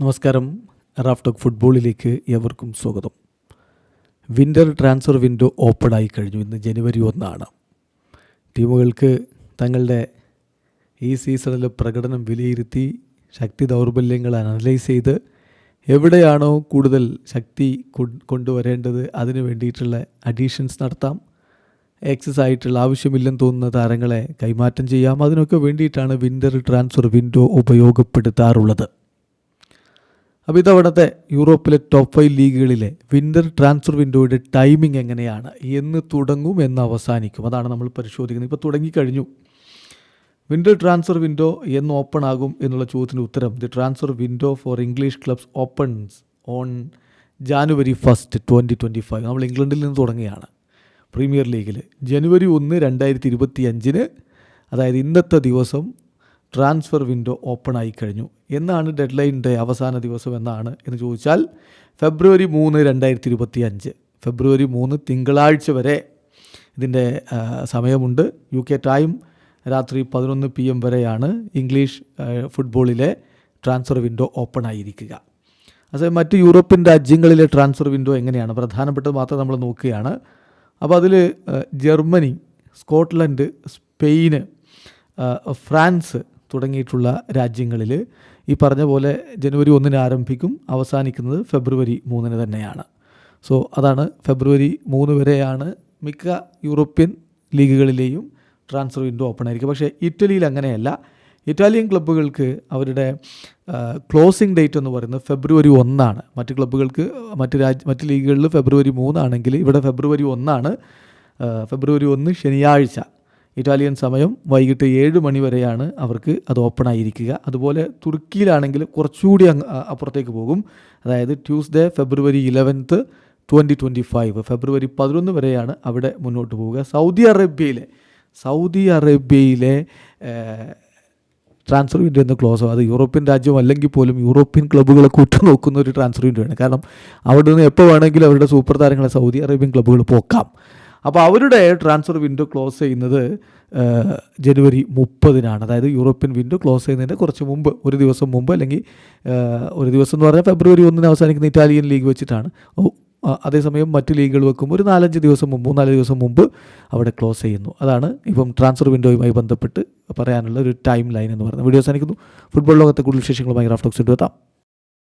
നമസ്കാരം. റാഫ്റ്റോക്ക് ഫുട്ബോളിലേക്ക് എവർക്കും സ്വാഗതം. വിന്റർ ട്രാൻസ്ഫർ വിൻഡോ ഓപ്പൺ ആയി കഴിഞ്ഞു. ഇന്ന് ജനുവരി ഒന്നാണ്. ടീമുകൾക്ക് തങ്ങളുടെ ഈ സീസണിലെ പ്രകടനം വിലയിരുത്തി ശക്തി ദൗർബല്യങ്ങൾ അനലൈസ് ചെയ്ത് എവിടെയാണോ കൂടുതൽ ശക്തി കൊണ്ടുവരേണ്ടത് അതിന് വേണ്ടിയിട്ടുള്ള അഡീഷൻസ് നടത്താം. എക്സസ് ആയിട്ടുള്ള ആവശ്യമില്ലെന്ന് തോന്നുന്ന താരങ്ങളെ കൈമാറ്റം ചെയ്യാം. അതിനൊക്കെ വേണ്ടിയിട്ടാണ് വിന്റർ ട്രാൻസ്ഫർ വിൻഡോ ഉപയോഗപ്പെടുത്താറുള്ളത്. അപ്പോൾ ഇതവിടുത്തെ യൂറോപ്പിലെ ടോപ്പ് ഫൈവ് ലീഗുകളിലെ വിന്റർ ട്രാൻസ്ഫർ വിൻഡോയുടെ ടൈമിംഗ് എങ്ങനെയാണ്? എന്ന് തുടങ്ങും എന്ന് അവസാനിക്കും. അതാണ് നമ്മൾ പരിശോധിക്കുന്നത്. ഇപ്പോൾ തുടങ്ങിക്കഴിഞ്ഞു. വിന്റർ ട്രാൻസ്ഫർ വിൻഡോ എന്ന് ഓപ്പൺ ആകും എന്നുള്ള ചോദ്യത്തിന്റെ ഉത്തരം the transfer window for English clubs opens on January first twenty twenty five നമ്മൾ ഇംഗ്ലണ്ടിൽ നിന്ന് തുടങ്ങുകയാണ്. പ്രീമിയർ ലീഗിൽ ജനുവരി ഒന്ന് രണ്ടായിരത്തി ഇരുപത്തി അഞ്ചിന് അതായത് ഇന്നത്തെ ദിവസം ട്രാൻസ്ഫർ വിൻഡോ ഓപ്പൺ ആയി കഴിഞ്ഞു. എന്നാണ് ഡെഡ് ലൈനിന്റെ അവസാന ദിവസം എന്നാണ് എന്ന് ചോദിച്ചാൽ ഫെബ്രുവരി മൂന്ന് രണ്ടായിരത്തി ഇരുപത്തി അഞ്ച് ഫെബ്രുവരി മൂന്ന് തിങ്കളാഴ്ച വരെ ഇതിന്റെ സമയമുണ്ട്. യു കെ ടൈം രാത്രി പതിനൊന്ന് പി എം വരെയാണ് ഇംഗ്ലീഷ് ഫുട്ബോളിലെ ട്രാൻസ്ഫർ വിൻഡോ ഓപ്പൺ ആയിരിക്കുക അതേ മറ്റ് യൂറോപ്യൻ രാജ്യങ്ങളിലെ ട്രാൻസ്ഫർ വിൻഡോ എങ്ങനെയാണ്? പ്രധാനപ്പെട്ടത് മാത്രം നമ്മൾ നോക്കുകയാണ്. അപ്പോൾ അതിൽ ജർമ്മനി സ്കോട്ട്ലൻഡ് സ്പെയിന് ഫ്രാൻസ് തുടങ്ങിയിട്ടുള്ള രാജ്യങ്ങളിൽ ഈ പറഞ്ഞ പോലെ ജനുവരി ഒന്നിന് ആരംഭിക്കും അവസാനിക്കുന്നത് ഫെബ്രുവരി മൂന്നിന് തന്നെയാണ്. സോ അതാണ് ഫെബ്രുവരി മൂന്ന് വരെയാണ് മിക്ക യൂറോപ്യൻ ലീഗുകളിലെയും ട്രാൻസ്ഫർ വിൻഡോ ഓപ്പൺ ആയിരിക്കും പക്ഷേ ഇറ്റലിയിൽ അങ്ങനെയല്ല. ഇറ്റാലിയൻ ക്ലബ്ബുകൾക്ക് അവരുടെ ക്ലോസിംഗ് ഡേറ്റ് എന്ന് പറയുന്നത് ഫെബ്രുവരി ഒന്നാണ്. മറ്റ് ക്ലബ്ബുകൾക്ക് മറ്റ് രാജ്യ മറ്റ് ലീഗുകളിൽ ഫെബ്രുവരി മൂന്നാണെങ്കിൽ ഇവിടെ ഫെബ്രുവരി ഒന്നാണ് ഫെബ്രുവരി ഒന്ന് ശനിയാഴ്ച. ഇറ്റാലിയൻ സമയം വൈകിട്ട് ഏഴ് മണി വരെയാണ് അവർക്ക് അത് ഓപ്പൺ ആയിരിക്കുക. അതുപോലെ തുർക്കിയിലാണെങ്കിൽ കുറച്ചുകൂടി അപ്പുറത്തേക്ക് പോകും. അതായത് Tuesday February eleventh twenty twenty five ഫെബ്രുവരി പതിനൊന്ന് വരെയാണ് അവിടെ മുന്നോട്ട് പോവുക. സൗദി അറേബ്യയിലെ സൗദി അറേബ്യയിലെ ട്രാൻസ്ഫർ വിൻഡോ എന്ന് ക്ലോസ് ആവും. അത് യൂറോപ്യൻ രാജ്യം അല്ലെങ്കിൽ പോലും യൂറോപ്യൻ ക്ലബ്ബുകളൊക്കെ ഉറ്റുനോക്കുന്ന ഒരു ട്രാൻസ്ഫർ വിൻഡോ ആണ്. കാരണം അവിടെ നിന്ന് എപ്പോൾ വേണമെങ്കിലും അവരുടെ സൂപ്പർ താരങ്ങളെ സൗദി അറേബ്യൻ ക്ലബ്ബുകൾ പോക്കാം. അപ്പോൾ അവരുടെ ട്രാൻസ്ഫർ വിൻഡോ ക്ലോസ് ചെയ്യുന്നത് ജനുവരി മുപ്പതിനാണ്. അതായത് യൂറോപ്യൻ വിൻഡോ ക്ലോസ് ചെയ്യുന്നതിന് കുറച്ച് മുമ്പ് ഒരു ദിവസം മുമ്പ് അല്ലെങ്കിൽ ഒരു ദിവസം എന്ന് പറഞ്ഞാൽ ഫെബ്രുവരി ഒന്നിന് അവസാനിക്കുന്ന ഇറ്റാലിയൻ ലീഗ് വെച്ചിട്ടാണ്. അതേസമയം മറ്റ് ലീഗുകൾ വെക്കുമ്പോൾ ഒരു നാലഞ്ച് ദിവസം മുമ്പ് നാല് ദിവസം മുമ്പ് അവിടെ ക്ലോസ് ചെയ്യുന്നു. അതാണ് ഇപ്പം ട്രാൻസ്ഫർ വിൻഡോയുമായി ബന്ധപ്പെട്ട് പറയാനുള്ള ഒരു ടൈം ലൈൻ എന്ന് പറയുന്നത്. വീഡിയോ അവസാനിക്കുന്നു. ഫുട്ബോൾ ലോകത്തെ കൂടുതൽ വിശേഷങ്ങളുമായി റാഫ്റ്റോക്സ് എത്താം.